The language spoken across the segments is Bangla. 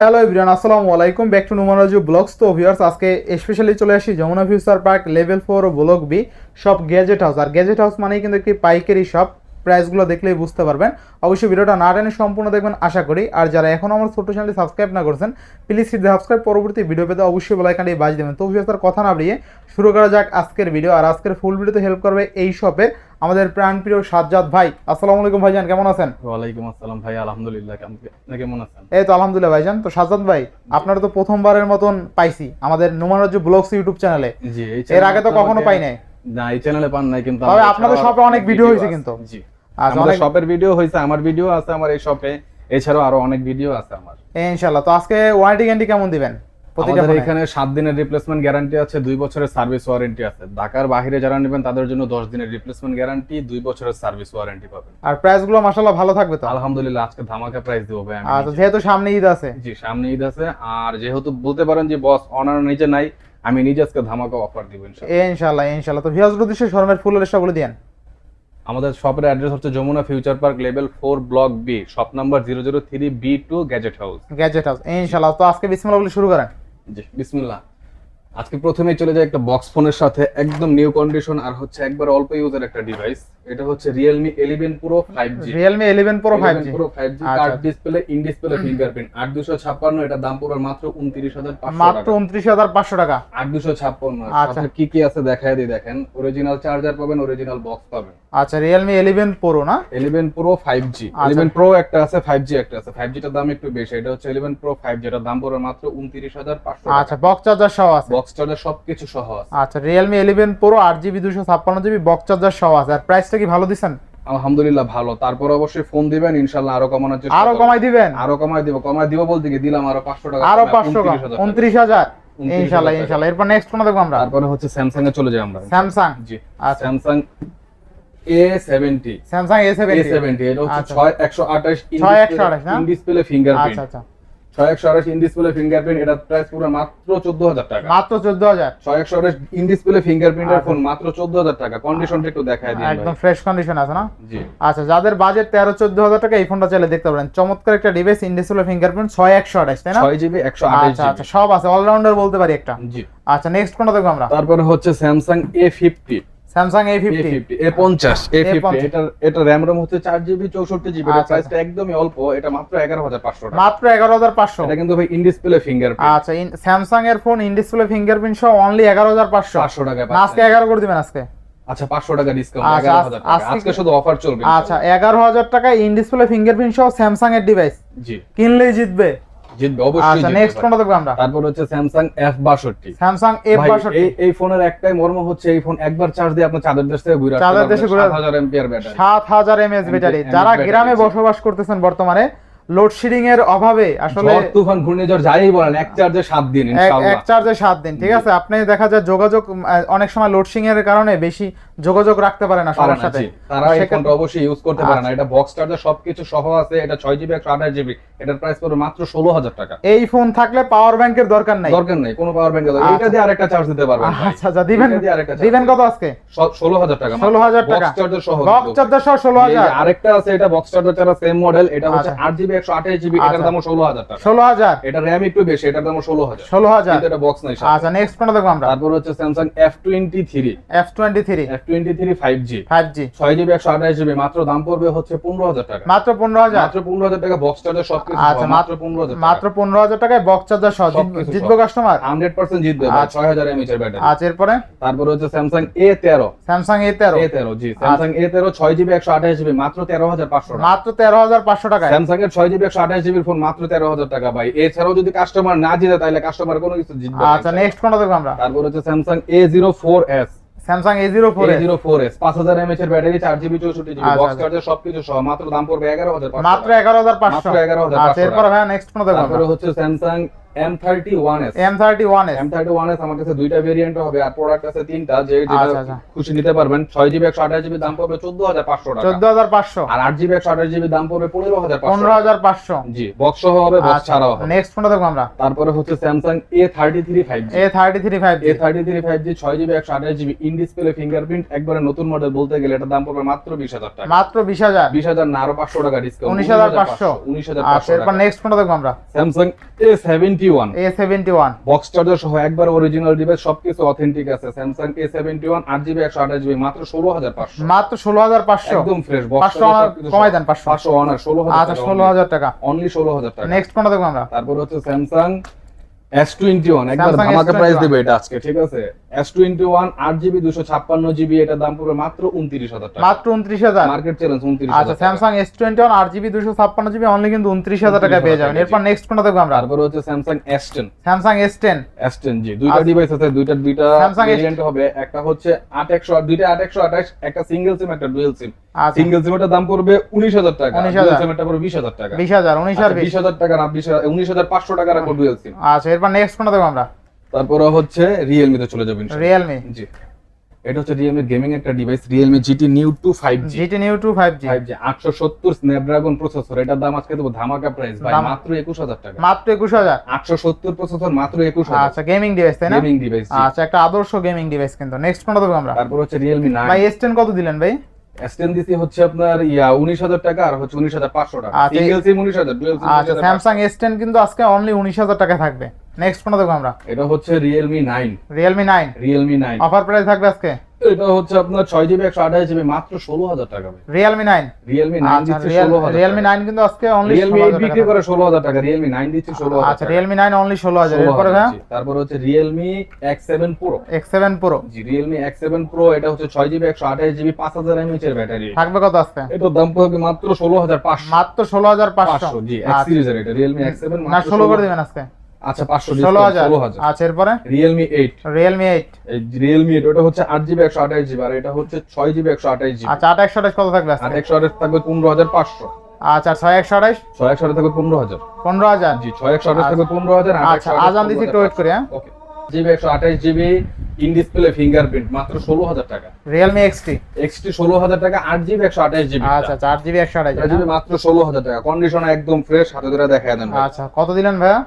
হ্যালো এভরিওয়ান আসসালামু আলাইকুম ব্যাক টু নুমারাজু ব্লগস তো ভিউয়ার্স আজকে স্পেশালি চলে আসি Jamuna future park level four block B সব গ্যাজেট হাউস আর গ্যাজেট হাউস মানেই কিন্তু একটি পাইকারি শপ প্রাইসগুলো দেখলেই বুঝতে পারবেন। অবশ্যই ভিডিওটা না টেনে সম্পূর্ণ দেখবেন আশা করি। আর যারা এখনও আমার ছোট্ট চ্যানেলটি সাবস্ক্রাইব না করছেন প্লিজ সিদ্ধ সাবস্ক্রাইব পরবর্তী ভিডিও পেতে অবশ্যই বেলাইকানটি বাজ দেবেন। তো আর কথা না বাড়িয়ে শুরু করা যাক আজকের ভিডিও আর আজকের ফুল ভিডিওতে হেল্প করবে এই শপে আমাদের প্রাণপ্রিয় সাজ্জাদ ভাই। আসসালামু আলাইকুম ভাইজান কেমন আছেন? ওয়ালাইকুম আসসালাম ভাই আলহামদুলিল্লাহ কেমন কেমন আছেন? এই তো আলহামদুলিল্লাহ ভাইজান। তো সাজ্জাদ ভাই আপনারা তো প্রথমবারের মতন পাইছি আমাদের নুমারাজ্য ব্লগস ইউটিউব চ্যানেলে। জি এর আগে তো কখনো পাই নাই। না এই চ্যানেলে পান নাই কিন্তু তবে আপনাদের এছাড়াও অনেক ভিডিও হয়েছে কিন্তু। জি। আমাদের শপের ভিডিও হয়েছে আমার ভিডিও আছে আমার এই শপে এছাড়াও আরও অনেক ভিডিও আছে আমার। তো আজকে ওয়ারেন্টি গ্যারান্টি কেমন দিবেন? আমাদের এখানে সাত দিনের রিপ্লেসমেন্ট গ্যারান্টি আছে দুই বছরের সার্ভিস ওয়ারেন্টি আছে। ঢাকার বাইরে যারা নেবেন তাদের জন্য দশ দিনের রিপ্লেসমেন্ট গ্যারান্টি দুই বছরের সার্ভিস ওয়ারেন্টি পাবেন। আর প্রাইসগুলো মাসাল্লাহ ভালো থাকবে তো? আলহামদুলিল্লাহ আজকে ধামাকা প্রাইস দেবো ভাই আমি আচ্ছা নিজে। যেহেতু সামনে ঈদ আছে। জি সামনে ঈদ আছে। আর যেহেতু বলতে পারেন যে বস অনার নিচে নাই আমি নিজে আজকে ধামাকা অফার দিব ইনশাআল্লাহ। এই ইনশাল্লাহ ইনশাল্লাহ তো ভিউয়ার্স উদ্দেশ্যে শোরুমের ফুল লিস্টটা বলে দিয়েন। আমাদের শপের অ্যাড্রেস হচ্ছে Jamuna future park level four block B shop number zero zero three B two gadget house. Gadget house ইনশাল্লাহ তো আজকে বিসমিল্লাহ বলে শুরু করেন। জি বিসমিল্লাহ। আজকে প্রথমেই চলে যায় একটা বক্স ফোনের সাথে একদম নিউ কন্ডিশন আর হচ্ছে একবার অল্প ইউজের একটা ডিভাইস এটা হচ্ছে জি Realme eleven pro five G pro five G আচ্ছা, কার্ড আচ্ছা। ডিসপ্লে ইন ডিসপ্লে ফিঙ্গারপ্রিন্ট আট দুশো ছাপ্পান্ন এটা দাম পড়বে মাত্র উনত্রিশ হাজার মাত্র পাঁচশো উনত্রিশ হাজার পাঁচশো টাকা। আট দুশো ছাপ্পান্ন। আচ্ছা। কি কি আছে দেখায় দিয়ে দেখেন। অরিজিনাল চার্জার পাবেন অরিজিনাল বক্স পাবেন। আচ্ছা রিয়েলমি ইলেভেন প্রো না? ইলেভেন প্রো ফাইভ জি আচ্ছা। ইলেভেন প্রো একটা আছে ফাইভ জি একটা আছে। ফাইভ জিটার দাম একটু বেশি এটা হচ্ছে ইলেভেন প্রো ফাইভ জিটার দাম পড়বে মাত্র উনত্রিশ হাজার পাঁচশো আচ্ছা বক্স চার্জার সহ আছে? বক্স চার্জার সবকিছু সহ আছে। আচ্ছা রিয়েলমি ইলেভেন প্রো আট জিবি দুশো ছাপ্পান্ন জিবি বক্স চার্জার সহ আছে। আর প্রাইসটা কি ভালো দিচ্ছেন আলহামদুলিল্লাহ ভালো। তারপর অবশ্যই ফোন দিবেন ইনশাল্লাহ আরও কমানোর চেষ্টা আরও কমাই দিবেন? আরও কমাই দিব কমাই দিব বলতে কি দিলাম আরও পাঁচশো টাকা আরও কমায়, পাঁচশো 29,000 টাকা। উনত্রিশ হাজার? 29,000 ইনশাল্লাহ টাকা। ইনশাল্লাহ এরপর নেক্সট ফোন দেখব আমরা। তারপরে হচ্ছে স্যামসাং এ চলে যাই আমরা। স্যামসাং জি আচ্ছা। Samsung A seventy Samsung A A seventy seventy এটা হচ্ছে আচ্ছা। ছয় একশো আঠাশ 6128 না? ইন ডিসপ্লে ফিঙ্গারপ্রিন্ট আচ্ছা আচ্ছা। ছয় একশো আঠাশ ইন ডিসপ্লে ফিঙ্গারপ্রিন্ট এটা প্রাইস পুরো মাত্র চোদ্দ হাজার টাকা। মাত্র চোদ্দ হাজার। ছয় একশো ইন ডিসপ্লে ফিঙ্গারপ্রিন্টের আচ্ছা। ফোন মাত্র চোদ্দ হাজার টাকা। কন্ডিশনটা একটু দেখায় দিন একদম ফ্রেশ কন্ডিশন আছে না? জি। আচ্ছা যাদের বাজেট তেরো চোদ্দ হাজার টাকা এই ফোনটা চাইলে দেখতে পারেন। চমৎকার একটা ডিভাইস ফিঙ্গারপ্রিন্ট ছয় একশো তাই না? ছয় জিবি একশো আঠাশ আচ্ছা আচ্ছা সব আছে। অলরাউন্ডার বলতে পারি একটা। জি। আচ্ছা নেক্সট কোনটা দেখব আমরা? তারপরে হচ্ছে Samsung A fifty Samsung A fifty A পঞ্চাশ এ ফিফটি A50 এটা এটা র্যাম রোম হচ্ছে চার জিবি চৌষট্টি জিবি আচ্ছা, প্রাইসটা একদমই অল্প এটা মাত্র এগারো হাজার পাঁচশো টাকা। মাত্র এগারো হাজার পাঁচশো। এটা কিন্তু ভাই ইন ডিসপ্লে ফিঙ্গারপ্রিন্ট আচ্ছা স্যামসাং এর ফোন ইনডিসপ্লে ফিঙ্গারপ্রিন্ট সহ অনলি এগারো হাজার পাঁচশো। পাঁচশো টাকায় না আজকে এগারো করে দিবেন আজকে? আচ্ছা পাঁচশো টাকা ডিসকাউন্ট আচ্ছা, এগারো আজ- হাজার টাকা। আজকে- শুধু অফার চলবে আচ্ছা এগারো হাজার টাকা ইনডিসপ্লে ফিঙ্গারপ্রিন্ট সহ স্যামসাং এর ডিভাইস জি। কিনলেই জিতবে। জিতবে অবশ্যই আচ্ছা নেক্সট আমরা? তারপর হচ্ছে স্যামসাং এই এই ফোনের একটাই মর্ম হচ্ছে এই ফোন একবার চার্জ দিয়ে আপনি চাঁদের দেশ থেকে ঘুরে চাঁদের দেশে ঘুরে- 7000 এমপিআর ব্যাটারি সাত হাজার এমএএচ ব্যাটারি এমএএচ যারা গ্রামে বসবাস করতেছেন বর্তমানে লোডশেডিং এর অভাবে আসলে তুফান ঘূর্ণিঝড় যাই বলেন এক চার্জে সাত দিন এক- চার্জে সাত দিন ঠিক আছে? আপনি দেখা যায় যোগাযোগ অনেক সময় লোডশিং এর কারণে বেশি যোগাযোগ রাখতে পারে না সবার সাথে। তারা এই ফোনটা অবশ্যই ইউজ করতে পারে না। আচ্ছা। এটা বক্স চার্জার সবকিছু সহ আছে। এটা ছয় জিবি একশো আঠাশ জিবি এটার প্রাইস পড়বে মাত্র ষোলো হাজার টাকা। এই ফোন থাকলে পাওয়ার ব্যাংকের দরকার নাই। দরকার নেই কোনো পাওয়ার ব্যাংক আচ্ছা। এটা দিয়ে আরেকটা চার্জ দিতে পারবেন আচ্ছা আচ্ছা দিবেন দিবেন কত আজকে? ষোলো হাজার টাকা 16,000 টাকা। বক্স চার্জার সহ বক্স চার্জার সহ ষোলো এই হাজার। যে আরেকটা আছে এটা বক্স চার্জার ছাড়া সেম মডেল এটা হচ্ছে আচ্ছা। আট জিবি একশো আঠাশ জিবি এটার। ষোলো হাজার টাকা। ষোলো হাজার? এটা র্যাম একটু বেশি এটার দামও ষোলো হাজার। ষোলো হাজার? এটা বক্স নাই আচ্ছা নেক্সট কোনটা দেখব আমরা। তারপর হচ্ছে Samsung F twenty three F twenty three F twenty three five G five G ছয় জিবি একশো আঠাশ জিবি মাত্র দাম পড়বে হচ্ছে পনেরো হাজার টাকা। মাত্র পনেরো হাজার? মাত্র পনেরো হাজার টাকা বক্স চার্জার সবকিছু আচ্ছা মাত্র পনেরো হাজার মাত্র পনেরো হাজার টাকায় বক্স চার্জার সহ। জিতবো কাস্টমার হান্ড্রেড পার্সেন্ট জিতবে আচ্ছা। ছয় হাজার এমএচ এর ব্যাটারি আচ্ছা এরপরে? তারপর হচ্ছে স্যামসাং এ তেরো। স্যামসাং এ তেরো। এ তেরো জি স্যামসাং এ তেরো ছয় জিবি একশো আঠাশ জিবি মাত্র তেরো হাজার পাঁচশো মাত্র তেরো হাজার পাঁচশো টাকায়। স্যামসাং এর ছয় জিবি একশো আঠাশ জিবির ফোন মাত্র তেরো হাজার টাকা ভাই। এছাড়াও যদি কাস্টমার না জিতে তাহলে কাস্টমার কোনো কিছু জিতবে আচ্ছা নেক্সট কোনটা দেখব আমরা? তারপর হচ্ছে Samsung A zero four S Samsung A zero four A zero four S পাঁচ হাজার এমএচ এর ব্যাটারি চার জিবি চৌষট্টি জিবি আচ্ছা, বক্স আচ্ছা। চার্জার সবকিছু সহ মাত্র দাম পড়বে এগারো হাজার মাত্র এগারো হাজার পাঁচশো। মাত্র 11,500 আচ্ছা এরপরে নেক্সট কোনটা দেখব তারপরে হচ্ছে স্যামসাং আমার কাছে দুইটা ভেরিয়েন্ট হবে আর প্রোডাক্ট আছে তিনটা যে যেটা আচ্ছা, আচ্ছা। খুশি নিতে পারবেন। দাম পড়বে টাকা। আর দাম পড়বে জি বক্স সহ হবে বক্স আচ্ছা ছাড়াও হবে। নেক্সট ফোনটা দেখব আমরা। তারপরে হচ্ছে ইন ডিসপ্লে ফিঙ্গারপ্রিন্ট একবারে নতুন মডেল বলতে গেলে এটার দাম পড়বে মাত্র বিশ হাজার টাকা। মাত্র বিশ হাজার। বিশ হাজার না আরও পাঁচশো টাকা ডিসকাউন্ট উনিশ হাজার পাঁচশো। উনিশ হাজার আচ্ছা এরপর নেক্সট ফোনটা দেখব আমরা। Samsung A71? A71. Box charger সহ একবার অরিজিনাল ডিভাইস সবকিছু অথেন্টিক আছে। Samsung A71 8GB 128GB মাত্র 16500 মাত্র 16500 একদম ফ্রেশ বক্স কমাই দেন 500 500 অনার 16000 আচ্ছা 16000 টাকা। অনলি 16000 টাকা। নেক্সট কোনটা দেখব তারপর হচ্ছে স্যামসাং S21 একবার ধামাকা প্রাইস দিবে এটা আজকে ঠিক আছে? S21 8GB 256GB এটা দাম পড়বে মাত্র 29000 টাকা। মাত্র 29000 মার্কেট চ্যালেঞ্জ 29000 আচ্ছা Samsung S21 8GB 256GB only কিন্তু 29000 টাকা পেয়ে যাবেন। এরপর নেক্সট কোনটা দেখব আমরা? তারপর হচ্ছে Samsung S10 Samsung S10 S10 জি দুইটা আচ্ছা। ডিভাইস আছে দুইটা দুইটা ভেরিয়েন্ট হবে একটা হচ্ছে 8100 দুইটা 8128 একটা সিঙ্গেল সিম একটা ডুয়াল সিম সিঙ্গেল সিম এর দাম পড়বে 19000 টাকা ডুয়াল সিম এর পড়বে 20000 টাকা। 20000 19000 20000 টাকা না 19500 টাকা রাখো ডুয়াল সিম আচ্ছা এরপর নেক্সট ফোনটা দেখব আমরা? তারপরে হচ্ছে রিয়েলমি তে চলে যাবেন রিয়েলমি জি। এটা হচ্ছে রিয়েলমি গেমিং একটা device five G GT new two five G five G আটশো সত্তর স্ন্যাপড্রাগন প্রসেসর এটার দাম আজকে দেবো ধামাকা প্রাইস ভাই মাত্র একুশ হাজার টাকা। মাত্র একুশ হাজার? আটশো সত্তর প্রসেসর মাত্র একুশ হাজার। আচ্ছা গেমিং ডিভাইস তাই না? গেমিং ডিভাইস আচ্ছা একটা আদর্শ গেমিং ডিভাইস কিন্তু। নেক্সট ফোনটা দেখব আমরা? তারপর হচ্ছে রিয়েলমি নাইন ভাই এস টেন কত দিলেন ভাই? এসটেন দিছি হচ্ছে আপনার ইয়া উনিশ হাজার টাকা আর হচ্ছে উনিশ হাজার পাঁচশো টাকা। আচ্ছা, সিঙ্গেল সিম 19000 ডুয়াল সিম আচ্ছা স্যামসাং এস টেন কিন্তু আজকে অনলি উনিশ হাজার টাকা থাকবে। নেক্সট ফোনটা দেখব আমরা। এটা হচ্ছে Realme nine Realme nine Realme nine offer price থাকবে আজকে? এটা হচ্ছে আপনার ছয় জিবি একশো আঠাশ জিবি মাত্র ষোলো হাজার টাকা রিয়েলমি নাইন রিয়েলমি নাইন আচ্ছা দিচ্ছে ষোলো হাজার রিয়েলমি নাইন কিন্তু আজকে অনলি রিয়েলমি এইট বিক্রি করে ষোলো হাজার টাকা রিয়েলমি নাইন দিচ্ছে ষোলো আচ্ছা রিয়েলমি নাইন অনলি ষোলো হাজার এরপরে তারপর হচ্ছে Realme X seven pro X seven pro জি রিয়েলমি এক্স সেভেন প্রো এটা হচ্ছে ছয় জিবি একশো আঠাশ জিবি পাঁচ হাজার এমএচ এর ব্যাটারি। থাকবে কত আজকে? এটার দাম পড়বে মাত্র ষোলো হাজার পাঁচশো। মাত্র ষোলো হাজার পাঁচশো। জি এক্স সিরিজের এটা রিয়েলমি এক্স সেভেন না ষোলো করে দিবেন আজকে। আচ্ছা পাঁচশো ষোলো হাজার। ষোলো হাজার। আচ্ছা এরপরে? রিয়েলমি এইট রিয়েলমি এইট এই রিয়েলমি এইট ওটা হচ্ছে আট জিবি একশো আঠাশ জিবি আর এটা হচ্ছে ছয় জিবি একশো আঠাশ জিবি আচ্ছা আট একশো আঠাশ কত থাকবে আজকে? থাকবে পনেরো হাজার পাঁচশো। আচ্ছা আর ছয় একশো আঠাশ? ছয় একশো আঠাশ থাকবে পনেরো হাজার। পনেরো হাজার? জি ছয় একশো আঠাশ থাকবে পনেরো হাজার আট আচ্ছা আজান দিচ্ছি একটু ওয়েট করি হ্যাঁ? ওকে। জিবি একশো আঠাশ জিবি ইন ডিসপ্লে ফিঙ্গারপ্রিন্ট মাত্র ষোলো হাজার টাকা। রিয়েলমি এক্সটি এক্সটি ষোলো হাজার টাকা আট জিবি একশো আঠাশ জিবি আচ্ছা আচ্ছা আট জিবি জিবি মাত্র ষোলো হাজার টাকা। কন্ডিশন একদম ফ্রেশ হাতে ধরে দেখা দেন আচ্ছা কত দিলেন ভাইয়া?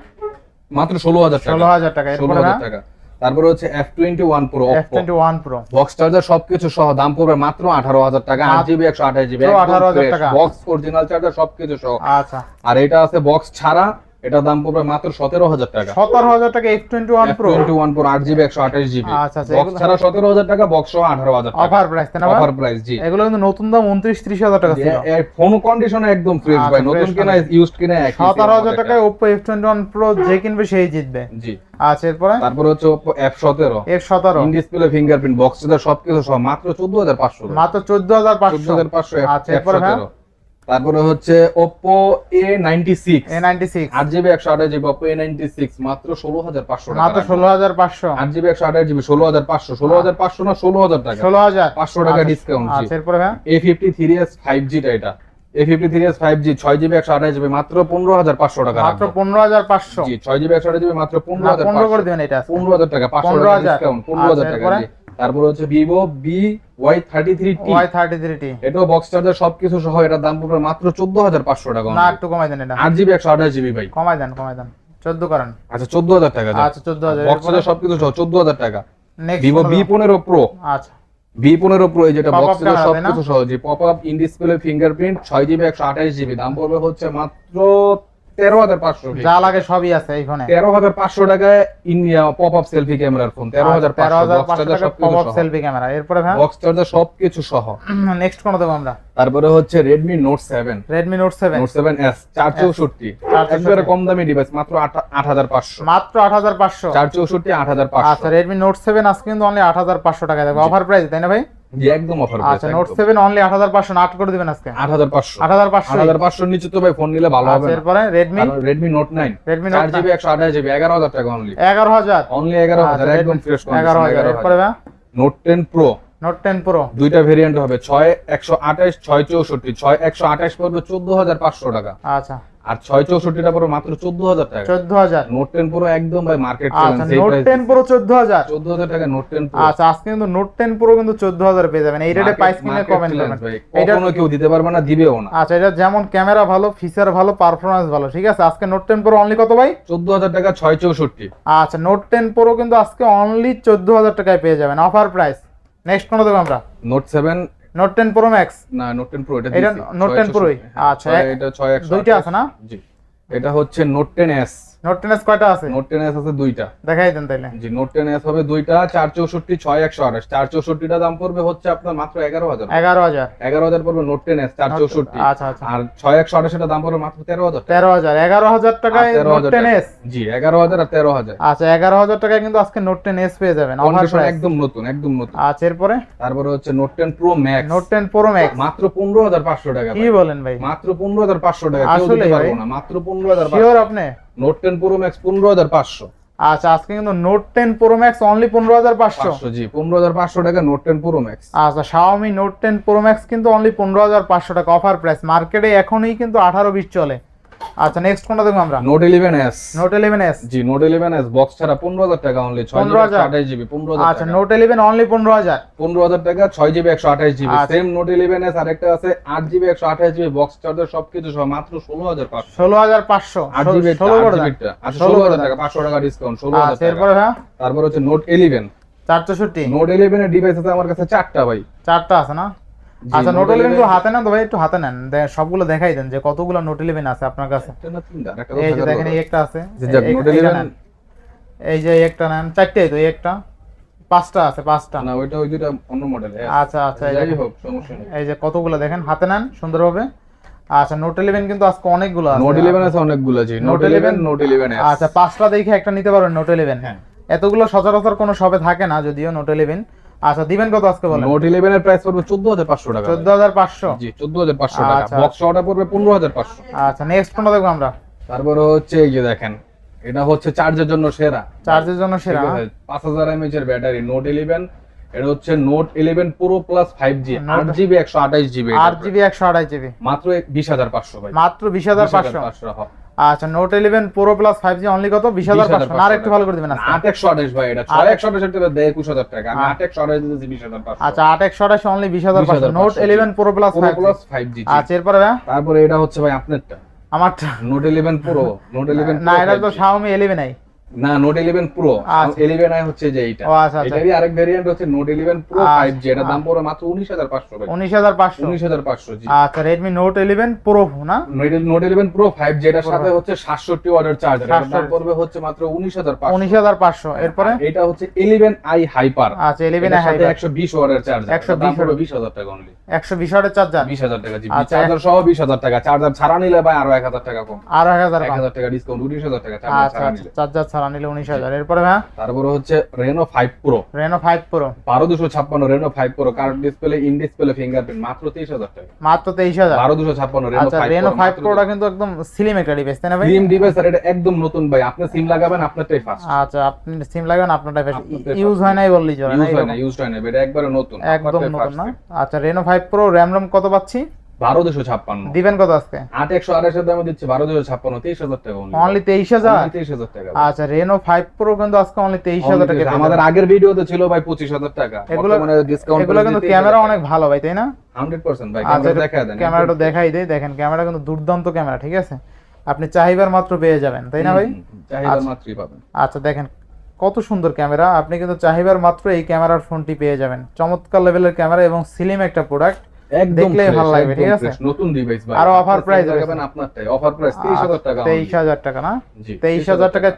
মাত্র ষোলো হাজার টাকা। ষোলো হাজার টাকা ষোলো হাজার টাকা। তারপরে হচ্ছে F twenty one pro F twenty one pro box charger সবকিছু সহ দাম পড়বে মাত্র আঠারো হাজার টাকা আট জিবি একশো আঠাশ জিবি মাত্র 18,000 টাকা। বক্স অরিজিনাল চার্জার সবকিছু সহ। আচ্ছা। আর এটা আছে বক্স ছাড়া এটা দাম পড়বে মাত্র সতেরো হাজার টাকা। সতেরো হাজার টাকা F twenty one pro twenty one pro আট জিবি একশো আঠাশ জিবি আচ্ছা, আচ্ছা, বক্স ছাড়া সতেরো হাজার টাকা বক্স সহ আঠারো হাজার টাকা। অফার প্রাইস অফার প্রাইস জি। এগুলো কিন্তু নতুন দাম উনত্রিশ ত্রিশ হাজার টাকা ছিল। ফোন কন্ডিশনে একদম ফ্রেশ আচ্ছা, ভাই। নতুন কিনা ইউজড কিনা সতেরো হাজার টাকায় Oppo F twenty one pro যে কিনবে সেই জিতবে। জি। আচ্ছা এরপরে? তারপরে হচ্ছে Oppo F17 এফ সতেরো। ইন ডিসপ্লে ফিঙ্গারপ্রিন্ট বক্স সবকিছু সহ মাত্র 14500 মাত্র চোদ্দ হাজার পাঁচশো। 14500 আচ্ছা এরপরে তারপরে হচ্ছে Oppo A96 A ninety six 8GB 128GB Oppo A96 মাত্র 16500 টাকা মাত্র ষোলো হাজার পাঁচশো। 8GB 128GB 16500 16500 না 16000 টাকা? ষোলো হাজার 500 টাকা ডিসকাউন্ট আচ্ছা এরপরে ভাই A53s 5G টা এটা। A53s 5G 6GB 128GB মাত্র 15500 টাকা মাত্র রাখব। পনেরো হাজার পাঁচশো। জি 6GB 128GB মাত্র না, পনেরো করে 15500 দিবেন এটা। আজকে। পনেরো হাজার টাকা পাঁচশো 15,000 টাকা ডিসকাউন্ট পনেরো হাজার আচ্ছা, টাকা এরপরে? জি। তারপরে হচ্ছে Vivo B Y thirty three T Y thirty three T এটাও বক্স চার্জার সবকিছু সহ এটার দাম পড়বে মাত্র চোদ্দ হাজার পাঁচশো টাকা না একটু কমাই দেন এটা। আট জিবি একশো আঠাশ জিবি ভাই। কমাই দেন কমাই দেন। চোদ্দ করেন। আচ্ছা চোদ্দ হাজার টাকা আচ্ছা চোদ্দ হাজার বক্স চার্জার সবকিছু সহ চোদ্দ হাজার টাকা ভিভো বি পনেরো প্রো আচ্ছা। বি পনেরো প্রো এই যেটা বক্স চার্জার? সবকিছু সহ জি pop up in display fingerprint ছয় জিবি একশো আঠাশ জিবি দাম পড়বে হচ্ছে মাত্র তেরো হাজার পাঁচশো। যা লাগে সবই আছে এই ফোনে। তেরো হাজার পাঁচশো টাকায় ইন্ডিয়া পপ আপ সেলফি ক্যামেরার ফোন তেরো হাজার তেরো হাজার বক্স পাঁচশো চার্জার টাকা সবকিছু পপ সহ। সেলফি ক্যামেরা এরপরে বক্স চার্জার সবকিছু সহ। নেক্সট কোন দেবো আমরা? তারপরে হচ্ছে Redmi note seven Redmi note seven seven S চার চৌষট্টি। 464 একবারে কম দামি ডিভাইস মাত্র আট হাজার পাঁচশো। মাত্র আট হাজার পাঁচশো। চার চৌষট্টি আট হাজার আচ্ছা পাঁচশো রেডমি নোট সেভেন আজকে কিন্তু অনলি আট হাজার পাঁচশো টাকা দেবে। অফার প্রাইস তাই না ভাই? জি একদম অফার আচ্ছা নোট সেভেন অনলি আট হাজার পাঁচশো আট করে দিবেন আজকে। আট হাজার পাঁচশো। আট হাজার পাঁচশো। আট হাজার পাঁচশোর নিচে তো ভাই ফোন নিলে ভালো হবে আচ্ছা এরপরে রেডমি চার নোট জিবি একশো আঠাশ জিবি এগারো হাজার টাকা অনলি এগারো হাজার। অনলি এগারো হাজার আচ্ছা, একদম ফ্রেশ এগারো হাজার। এরপরে ভাই note ten pro note ten pro দুইটা ভেরিয়েন্ট হবে ছয় একশো আঠাশ ছয় চৌষট্টি ছয় একশো আঠাশ পড়বে চোদ্দ হাজার পাঁচশো টাকা। আচ্ছা। আর ছয় চৌষট্টিটা পড়বে মাত্র চোদ্দ হাজার টাকা। চোদ্দ হাজার। নোট টেন পুরো একদম ভাই মার্কেট নোট টেন প্রো চোদ্দ হাজার। চোদ্দ হাজার টাকা নোট টেন আচ্ছা আজকে কিন্তু নোট টেন প্রো কিন্তু চোদ্দ হাজার পেয়ে যাবেন। এই রেটে প্রাইস কিনে কমেন্ট এটা কখনো কেউ দিতে পারবে না দিবেও না। আচ্ছা এটা যেমন ক্যামেরা ভালো ফিচার ভালো পারফরমেন্স ভালো ঠিক আছে? আজকে নোট টেন প্রো অনলি কত ভাই? চোদ্দ হাজার টাকা ছয় চৌষট্টি। আচ্ছা নোট টেন প্রো কিন্তু আজকে অনলি চোদ্দ হাজার টাকায় পেয়ে যাবেন অফার প্রাইস নেক্সট কোন দেবো আমরা? Note seven note 10 pro max না নোট 10 প্রো এটা এটা নোট Note 10 ছয় Pro ই? একষট্টি। হ্যাঁ, আচ্ছা, এটা ছয় একশো দুইটা আছে না? জি। এটা হচ্ছে নোট 10 এস নোট টেন কয়টা আছে? নোট টেন আছে দুইটা। দেখাই দেন তাইলে। জি নোট টেন হবে দুইটা চার চৌষট্টি ছয় একশো আঠাশ। চার চৌষট্টিটা দাম পড়বে হচ্ছে আপনার মাত্র এগারো হাজার। এগারো হাজার। এগারো হাজার পড়বে নোট টেন চার চৌষট্টি। আচ্ছা আচ্ছা। আর ছয় একশো আঠাশের দাম পড়বে মাত্র তেরো হাজার তেরো হাজার। এগারো হাজার টাকায় তেরো নোট হাজার টেন টাকা। এস জি এগারো হাজার আর তেরো হাজার। আচ্ছা এগারো হাজার টাকায় কিন্তু আজকে নোট টেন এস পেয়ে যাবেন। একদম নতুন একদম নতুন। আচ্ছা এরপরে? তারপরে হচ্ছে note ten pro max note ten pro max মাত্র পনেরো হাজার পাঁচশো টাকা কি ভাই। বলেন ভাই? মাত্র পনেরো হাজার পাঁচশো টাকা। আসলে? না। মাত্র পনেরো হাজার আপনি? নোট টেন প্রো ম্যাক্স পনেরো হাজার পাঁচশো। আচ্ছা আজকে কিন্তু note ten pro max only পনেরো হাজার পাঁচশো। জি পনেরো হাজার পাঁচশো টাকা নোট টেন প্রো ম্যাক্স আচ্ছা Xiaomi note ten pro max কিন্তু অনলি পনেরো হাজার পাঁচশো টাকা অফার প্রাইস মার্কেটে এখনই কিন্তু আঠারো বিশ চলে। আচ্ছা নেক্সট কোনটা দেখব আমরা? Note eleven S note eleven S জি নোট ইলেভেন এস বক্স ছাড়া পনেরো হাজার টাকা অনলি ছয় জিবি 15,000 আঠাশ জিবি পনেরো হাজার আচ্ছা নোট ইলেভেন অনলি পনেরো হাজার। পনেরো হাজার টাকা ছয় জিবি একশো আঠাশ GB. Same note eleven S আরেকটা আছে আট জিবি একশো আঠাশ জিবি বক্স চার্জার সবকিছু সহ মাত্র ষোলো হাজার পাঁচশো। ষোলো হাজার পাঁচশো। আট জিবি ষোলো করে দেন। আচ্ছা ষোলো ষোলো করে হাজার দেন। টাকা পাঁচশো টাকা ডিসকাউন্ট আচ্ছা হাজার টাকা। এরপরে হ্যাঁ? তারপর হচ্ছে নোট ইলেভেন চার চৌষট্টি নোট ইলেভেন এর ডিভাইস আছে আমার কাছে চারটা ভাই। চারটা আছে না? আচ্ছা নোট ইলেভেন 11 হাতে নেন তো ভাই একটু হাতে নেন। সবগুলো দেখাই দেন যে কতগুলো নোট ইলেভেন আছে আপনার কাছে। তো এই যে দেখেন এই একটা আছে। এই- Note এইটা 11 নেন। এই যে একটা নেন চারটেই তো এই একটা। পাঁচটা আছে পাঁচটা। না ওইটা ওই দুইটা অন্য মডেল আচ্ছা আচ্ছা এই যাই হোক সমস্যা নেই। এই যে কতগুলো দেখেন হাতে নেন সুন্দরভাবে। আচ্ছা নোট ইলেভেন কিন্তু আজকে অনেকগুলো আছে। নোট ইলেভেন আছে অনেকগুলো জি নোট ইলেভেন 11 নোট ইলেভেন আচ্ছা পাঁচটা দেখে একটা নিতে পারবেন নোট ইলেভেন হ্যাঁ। এতগুলো সচরাচর কোনো শপে থাকে না যদিও নোট ইলেভেন আচ্ছা দিবেন কত আজকে বলেন? নোট ইলেভেন এর প্রাইস পড়বে চোদ্দ হাজার পাঁচশো টাকা। চোদ্দ হাজার পাঁচশো? জি চোদ্দ হাজার পাঁচশো টাকা। আচ্ছা। বক্স অর্ডার পড়বে পনেরো হাজার পাঁচশো। আচ্ছা নেক্সট কোনটা দেখব আমরা? তারপরে হচ্ছে এই যে দেখেন এটা হচ্ছে চার্জের জন্য সেরা। চার্জের জন্য সেরা না? পাঁচ হাজার এমএচ এর ব্যাটারি নোট ইলেভেন এটা হচ্ছে note eleven pro plus five G Note- আট জিবি একশো আঠাইশ জিবি আট জিবি একশো আড়াই জিবি মাত্র বিশ হাজার পাঁচশো ভাই। মাত্র বিশ হাজার পাঁচশো। আচ্ছা note eleven pro plus five G only কত? বিশ হাজার পাঁচশো। না আর একটু ভালো করে দিবেন আজকে। আট ভাই এটা ছয় একশো আঠাশ টাকা একুশ হাজার টাকা। আমি আট- আট একশো আঠাশ দিতেছি বিশ হাজার আচ্ছা আট একশো আঠাশ অনলি বিশ হাজার পাঁচশো। 20,500 note eleven pro plus pro plus five G. আচ্ছা এরপরে? তারপরে এটা হচ্ছে ভাই আপনারটা। আমারটা। Note eleven pro note eleven না এটা তো শাওমি ইলেভেন আই না নোট ইলেভেন প্রো আচ্ছা। ইলেভেন আই হচ্ছে যে আচ্ছা আচ্ছা। এটারই আরেক ভেরিয়েন্ট হচ্ছে নোট ইলেভেন প্রো আচ্ছা। ফাইভ জি এটার দাম পড়বে মাত্র উনিশ হাজার পাঁচশো ভাই। উনিশ হাজার পাঁচশো। উনিশ হাজার পাঁচশো জি। আচ্ছা না জি এটার সাথে হচ্ছে ওয়াটের চার্জার এটার দাম পড়বে হচ্ছে মাত্র উনিশ হাজার পাঁচশো। উনিশ হাজার পাঁচশো। এরপরে? এটা হচ্ছে আচ্ছা ওয়াটের চার্জার 120 টাকা অনলি একশো বিশ হাজার চার্জার বিশ হাজার টাকা জি। আচ্ছা। চার্জার সহ বিশ হাজার টাকা। চার্জার ছাড়া নিলে ভাই আরও এক হাজার টাকা কম। আর এক হাজার টাকা ডিসকাউন্ট উনিশ হাজার টাকা চার্জার আচ্ছা ছাড়া আচ্ছা নিলে। চার্জার ছাড়া নিলে উনিশ হাজার। এরপরে ভাইয়া তারপরে হচ্ছে Reno five pro Reno five pro বারো দুশো ছাপ্পান্ন Reno five pro card display in display fingerprint মাত্র তেইশ হাজার টাকা। মাত্র তেইশ হাজার? বারো দুশো ছাপ্পান্ন রেনো আচ্ছা ফাইভ প্রোটা কিন্তু একদম স্লিম একটা ডিভাইস তাই না ভাই? ডিভাইস আর এটা একদম নতুন ভাই। আপনি সিম লাগাবেন আপনারটাই ফাস্ট আচ্ছা আপনি সিম লাগাবেন আপনারটা আপনারটাই ইউজ হয় নাই চলে না ইউজ হয় না ইউজ হয় না এটা একবারে নতুন। একদম নতুন না? আচ্ছা Reno five pro RAM ROM কত পাচ্ছি? বারো দুশো ছাপ্পান্ন। দিবেন কত আজকে? আট একশো আড়াইশের দামে দিচ্ছে বারো দুশো ছাপ্পান্ন তেইশ হাজার টাকা অনলি তেইশ হাজার? তেইশ হাজার টাকা। আচ্ছা রেনো ফাইভ প্রো কিন্তু আজকে অনলি তেইশ হাজার টাকা পেয়ে আমাদের আগের ভিডিওতে ছিল ভাই পঁচিশ হাজার টাকা। এগুলো বর্তমানে ডিসকাউন্ট এগুলো কিন্তু ক্যামেরা অনেক ভালো ভাই তাই না? হান্ড্রেড পার্সেন্ট ভাই আচ্ছা দেখা দেন ক্যামেরাটা দেখাই দেই। দেখেন ক্যামেরা কিন্তু দুর্দান্ত ক্যামেরা ঠিক আছে? আপনি চাহিবার মাত্র পেয়ে যাবেন তাই না ভাই? আচ্ছা। মাত্রই পাবেন। আচ্ছা দেখেন কত সুন্দর ক্যামেরা আপনি কিন্তু চাহিবার মাত্র এই ক্যামেরার ফোনটি পেয়ে যাবেন। চমৎকার লেভেলের ক্যামেরা এবং সিলিম একটা প্রোডাক্ট একদম ভালো লাগবে, ঠিক আছে? নতুন ডিভাইস ভাই। আরও offer price লাগাবেন আপনারটাই। অফার প্রাইস তেইশ হাজার টাকা টাকা না?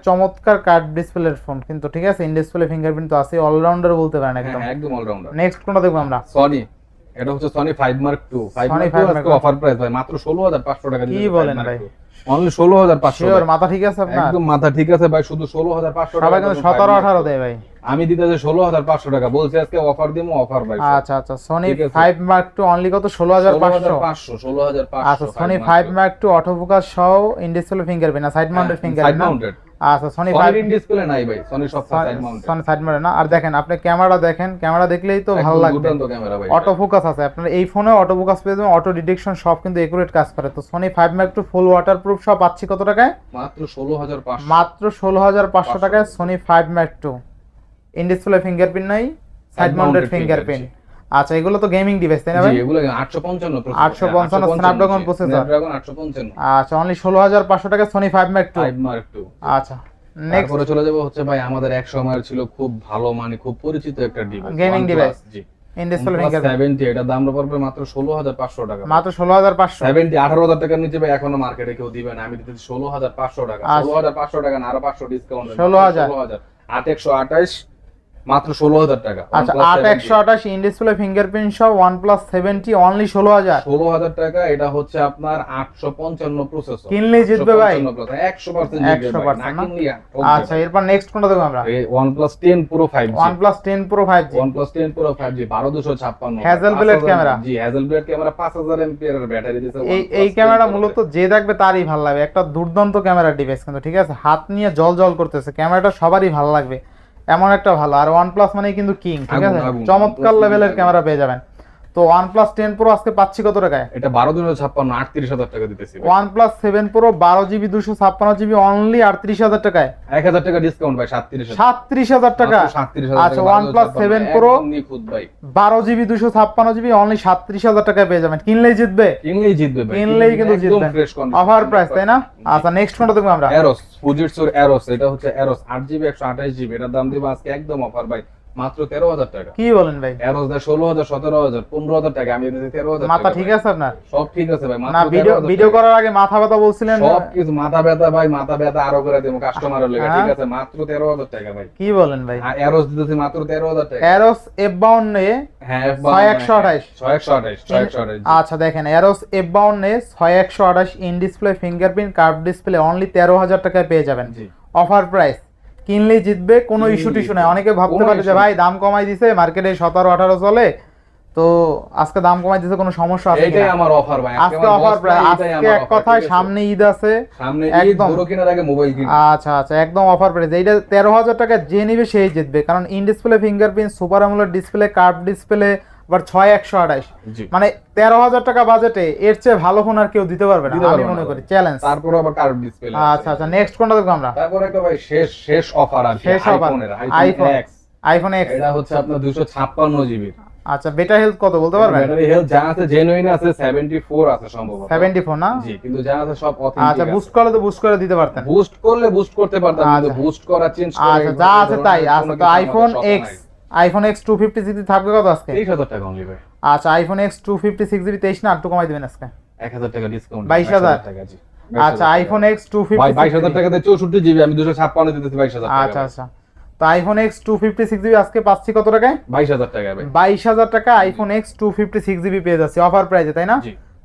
চমৎকার কার্ড ডিসপ্লের ফোন কিন্তু ঠিক আছে ইন ডিসপ্লে ফিঙ্গারপ্রিন্ট তো আছে অলরাউন্ডার বলতে পারেন হ্যাঁ, একদম। হ্যাঁ, একদম অলরাউন্ডার নেক্সট কোনটা দেখব আমরা? সনি এটা হচ্ছে Sony mark two five Sony mark 5 আজকে অফার প্রাইস ভাই মাত্র ষোলো হাজার পাঁচশো টাকা কি বলেন ভাই? অনলি মাথা ঠিক আছে আপনার? একদম মাথা ঠিক আছে ভাই শুধু ষোলো হাজার পাঁচশো সবাই কিন্তু সতেরো আঠারো দেয় ভাই। আমি দিতে যে ষোলো হাজার পাঁচশো টাকা। বলছি আজকে অফার দিব অফার ভাই আচ্ছা আচ্ছা Sony five mark two only কত? ষোলো হাজার ষোলো হাজার পাঁচশো পাঁচশো ষোলো হাজার আচ্ছা Sony five mark two auto focus সহ ইন ফিঙ্গার না সাইড মাউন্টেড সাইড মাউন্টেড আচ্ছা সনি ফাইভ ডিসপ্লে নাই ভাই সনি সব সাইড মাউন্ট সনি সাইড মারে না? আর দেখেন আপনি ক্যামেরা দেখেন ক্যামেরা দেখলেই তো ভালো লাগবে। অটো ফোকাস আছে আপনার এই ফোনে অটো ফোকাস পেয়ে যাবেন অটো ডিটেকশন সব কিন্তু একুরেট কাজ করে। তো Sony five mark two full waterproof সব পাচ্ছি কত টাকায়? মাত্র 16500 মাত্র ষোলো হাজার পাঁচশো টাকায় Sony five mark two in display fingerprint নাই সাইড মাউন্টেড ফিঙ্গারপ্রিন্ট আচ্ছা এগুলো তো গেমিং ডিভাইস তাই না ভাই? এগুলো 855 প্রসেসর 855 Snapdragon processor। স্ন্যাপড্রাগন 855 আচ্ছা অনলি ষোলো হাজার পাঁচশো টাকায় Sony five mark two 5 mark 2 আচ্ছা নেক্সট তারপরে চলে যাব হচ্ছে ভাই আমাদের এক সময়ের ছিল খুব ভালো মানে খুব পরিচিত একটা ডিভাইস Gaming device। জি। ইন ডিসপ্লে 70 এটা দাম পড়বে মাত্র 16500 টাকা। মাত্র ষোলো হাজার পাঁচশো 70 18000 টাকার নিচে ভাই এখনও মার্কেটে কেউ দিবে না। আমি দিতেছি 16500 টাকা। আচ্ছা। 16500 টাকা না আরও 500 ডিসকাউন্ট 16,000 8128 মাত্র 16000 টাকা আচ্ছা আট একশো আঠাশ ইন ডিসপ্লে ফিঙ্গারপ্রিন্ট সহ ওয়ান প্লাস সেভেন্টি অনলি ষোলো হাজার। ষোলো হাজার টাকা এটা হচ্ছে আপনার আটশো পঞ্চান্ন প্রসেসর কিনলেই জিতবে ভাই। একশো পার্সেন্ট 100% আচ্ছা এরপর নেক্সট কোনটা দেখব আমরা? OnePlus ten pro five OnePlus ten pro five G OnePlus ten pro five G বারো দুশো ছাপ্পান্ন। Hazel blade camera। জি হ্যাজেল ব্লেড ক্যামেরা পাঁচ হাজার ব্যাটারি এই ক্যামেরা মূলত যে দেখবে তারই ভালো লাগবে। একটা দুর্দান্ত ক্যামেরা ডিভাইস কিন্তু ঠিক আছে? হাত নিয়ে জল জল করতেছে। ক্যামেরাটা সবারই ভালো লাগবে। এমন একটা ভালো। আর ওয়ান প্লাস মানে কিন্তু কিং ঠিক আছে? চমৎকার লেভেলের ক্যামেরা পেয়ে যাবেন। তো প্লাস টেন প্রো আজকে পাচ্ছি কত টাকায়? এটা বারো দুশো ছাপ্পান্ন আটত্রিশ হাজার টাকা দিতেছি। সেভেন প্রো বারো জিবি দুশো ছাপ্পান্ন জিবি অনলি আটত্রিশ হাজার টাকায়। এক হাজার টাকা ডিসকাউন্ট ভাই সাতত্রিশ সাতত্রিশ হাজার টাকা। সাতত্রিশ আচ্ছা OnePlus 7 Pro নিখুঁত ভাই। বারো জিবি দুশো ছাপ্পান্ন জিবি অনলি সাতত্রিশ হাজার টাকায় পেয়ে যাবেন। কিনলেই জিতবে। কিনলেই জিতবে ভাই কিনলেই কিন্তু একদম জিতবেন ফ্রেশ অফার প্রাইস তাই না? আচ্ছা নেক্সট কোনটা দেখব আমরা। এরোস ফুজিটসুর এরোস এটা হচ্ছে একশো আঠাশ জিবি এটার দাম দিব আজকে একদম অফার ভাই। মাত্র তেরো হাজার টাকা। কি বলেন ভাই? এরোস দেয় ষোলো হাজার সতেরো হাজার পনেরো হাজার টাকা আমি তেরো হাজার মাথা ঠিক আছে আপনার? সব ঠিক আছে ভাই না ভিডিও ভিডিও করার আগে মাথা ব্যথা বলছিলেন সব কিছু মাথা ব্যথা ভাই মাথা ব্যথা আরও করে দেবো কাস্টমারের লেগে হ্যাঁ। ঠিক আছে? মাত্র তেরো হাজার টাকা ভাই। কি বলেন ভাই? এরোস দিতেছি মাত্র তেরো হাজার টাকা। এরোস এফ বাউন্ন এ হ্যাঁ ছয় একশো আঠাশ। ছয় একশো আঠাশ ছয় একশো আঠাশ। আচ্ছা দেখেন এরোস এফ বাউন্ন এ ছয় একশো আঠাশ in display fingerprint curve display only তেরো হাজার টাকায় পেয়ে যাবেন। অফার প্রাইস কিনলেই জিতবে কোনো ইস্যু টিস্যু। নাই অনেকে ভাবতে পারে যে ভাই দাম কমাই দিছে মার্কেটে সতেরো আঠারো চলে তো আজকে দাম কমাই দিছে কোনো সমস্যা আছে এইটাই কিনা? আমার অফার ভাই আজকে অফার প্রায় আজকে এক কথায় সামনে ঈদ আছে সামনে ঈদ একদম। বড় কেনার আগে মোবাইল কিন আচ্ছা আচ্ছা একদম অফার প্রাইস এইটা তেরো হাজার টাকা যে নেবে সেই জিতবে কারণ in display fingerprint super AMOLED display curve display আবার ছয় একশো আঠাশ। জি। মানে তেরো হাজার টাকা বাজেটে এর চেয়ে ভালো ফোন আর কেউ দিতে পারবে না আমি মনে করি চ্যালেঞ্জ তারপর আবার কার্ভ ডিসপ্লে আচ্ছা আচ্ছা নেক্সট কোনটা দেখব আমরা? তারপর একটা ভাই শেষ শেষ অফার আছে শেষ iPhone। IPhone X iPhone X এটা হচ্ছে আপনার 256 জিবি আচ্ছা বেটা হেলথ কত বলতে পারবেন? ব্যাটারি হেলথ যা আছে জেনুইন আছে 74 আছে সম্ভবত। সেভেন্টি ফোর না? জি কিন্তু যা আছে সব আচ্ছা বুস্ট করলে তো বুস্ট করে দিতে পারতেন। বুস্ট করলে বুস্ট করতে পারতাম কিন্তু আচ্ছা। বুস্ট করা চেঞ্জ করা আচ্ছা যা আছে তাই। আচ্ছা তো iPhone X iPhone X two fifty six থাকবে কত আজকে? 23000 টাকা অনলি ভাই। আচ্ছা iPhone X two fifty six GB তেইশ না একটু কমাই দিবেন আজকে। 1000 টাকা ডিসকাউন্ট 22,000 টাকা জি। আচ্ছা আইফোন এক্স টু ফিফটি 22000 টাকাতে 64 জিবি আমি দুশো 256 দিতেছি 22000 টাকা আচ্ছা আচ্ছা। তো iPhone X two fifty six GB আজকে পাচ্ছি কত টাকায়? 22000 টাকা বাইশ হাজার টাকা iPhone X two fifty six GB পেয়ে যাচ্ছে অফার প্রাইসে তাই না?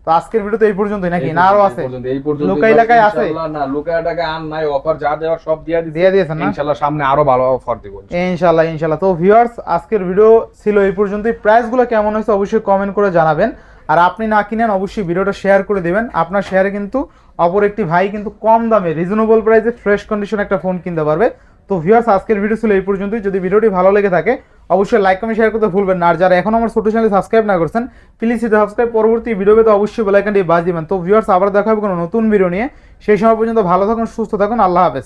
তো আজকের ভিডিও তো এই পর্যন্তই নাকি? না আরও আছে? এই পর্যন্ত, ভাই, লাকাই আছে? ইনশাআল্লাহ না লুকাই টাকা আর নাই অফার যা দেওয়ার সব দিয়া দিছি। দিয়ে দিয়েছেন না? ইনশাআল্লাহ সামনে আরও ভালো অফার দিব ইনশাল্লাহ ইনশাল্লাহ তো ভিউয়ার্স আজকের ভিডিও ছিল এই পর্যন্তই। প্রাইসগুলো কেমন হয়েছে অবশ্যই কমেন্ট করে জানাবেন। আর আপনি না কিনেন অবশ্যই ভিডিওটা শেয়ার করে দিবেন। আপনার শেয়ারে কিন্তু অপর একটি ভাই কিন্তু কম দামে রিজনেবল প্রাইসে ফ্রেশ কন্ডিশন একটা ফোন কিনতে পারবে। তো ভিউয়ার্স আজকের ভিডিও ছিল এই পর্যন্তই। যদি ভিডিওটি ভালো লেগে থাকে অবশ্যই লাইক কমেন্ট শেয়ার করতে ভুলবেন না। আর যারা এখন আমার ছোট চ্যানেল সাবস্ক্রাইব না করছেন প্লিজ সেটা সাবস্ক্রাইব পরবর্তী ভিডিও পেতে অবশ্যই বেলাইকানটি বাজ দিবেন। তো ভিউয়ার্স আবার দেখা হবে কোনো নতুন ভিডিও নিয়ে। সেই সময় পর্যন্ত ভালো থাকুন, সুস্থ থাকুন। আল্লাহ হাফেজ।